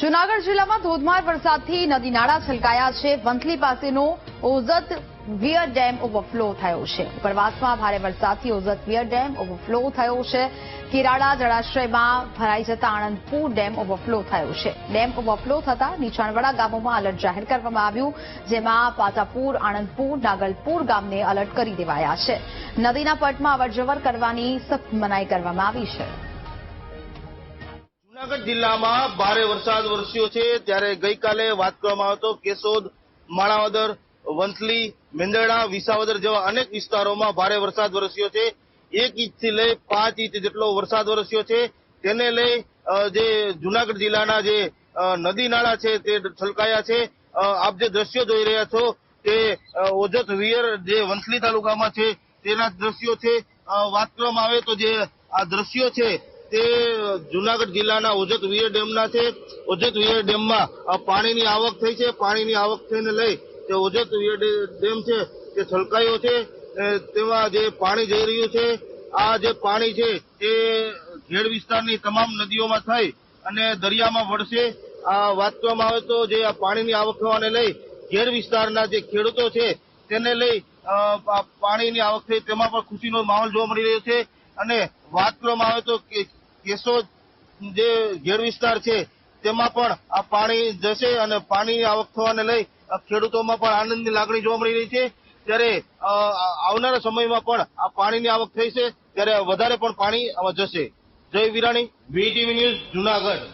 જુનાગઢ જિલ્લામાં ધોધમાર વરસાદથી નદી નાળા છલકાયા છે. વંથલી પાસેનો ઓઝત વિયર ડેમ ઓવરફ્લો થયો છે. ઉપરવાસમાં ભારે વરસાદથી ઓઝત વિયર ડેમ ઓવરફ્લો થયો છે. કિરાડા જળાશયમાં ભરાઈ જતા આણંદપુર ડેમ ઓવરફ્લો થયો છે. ડેમ ઓવરફ્લો થતા નીચાણવાળા ગામોમાં એલર્ટ જાહેર કરવામાં આવ્યું, જેમાં પાતાપુર, આણંદપુર, નાગલપુર ગામને એલર્ટ કરી દેવાયા છે. નદીના પટમાં અવરજવર કરવાની સખ્ત મનાઈ કરવામાં આવી છે. જુનાગઢ જિલ્લામાં ભારે વરસાદ વરસ્યો છે. ત્યારે ગઈકાલે વાત કરવામાં આવતો કેશોદ, માણાવદર, વંથલી, મેંદરડા, વિસાવદર જેવા અનેક વિસ્તારોમાં ભારે વરસાદ વરસ્યો છે. એક ઇંચથી લઈ પાંચ ઇંચ જેટલો વરસાદ વરસ્યો છે. તેને લઈ જે જૂનાગઢ જિલ્લાના જે નદી નાળા છે તે છલકાયા છે. આપ જે દ્રશ્યો જોઈ રહ્યા છો તે ઓજત વિયર જે વંથલી તાલુકામાં છે તેના દ્રશ્યો છે. વાત કરવામાં આવે તો જે આ દ્રશ્યો છે તે જુનાગઢ જિલ્લાના ઓજત વિયર ડેમના છે. ઓજત વિયર ડેમમાં પાણીની આવક થઈ છે. પાણીની આવક થઈને લઈ તે ઓજત વિયર ડેમ છે તે છલકાયો છે તેમાં જે પાણી જઈ રહ્યું છે, આ જે પાણી છે તે ઘેડ વિસ્તારની તમામ નદીઓમાં થઈ અને દરિયામાં વળશે. આ વાત કરવામાં આવે તો જે આ પાણીની આવક થવાને લઈ ઘેડ વિસ્તારના જે ખેડૂતો છે તેને લઈ પાણીની આવક થઈ તેમાં પણ ખુશીનો માહોલ જોવા મળી રહ્યો છે. અને વાત કરવામાં આવે તો કેશોદ જે ઘેર વિસ્તાર છે, તેમાં પણ આ પાણી જશે અને પાણીની આવક થવાને લઈ ખેડૂતોમાં પણ આનંદની લાગણી જોવા મળી રહી છે. ત્યારે આવનારા સમયમાં પણ આ પાણીની આવક થઈ છે ત્યારે વધારે પણ પાણી જશે. જય વિરાણી, વીટીવી ન્યૂઝ જુનાગઢ.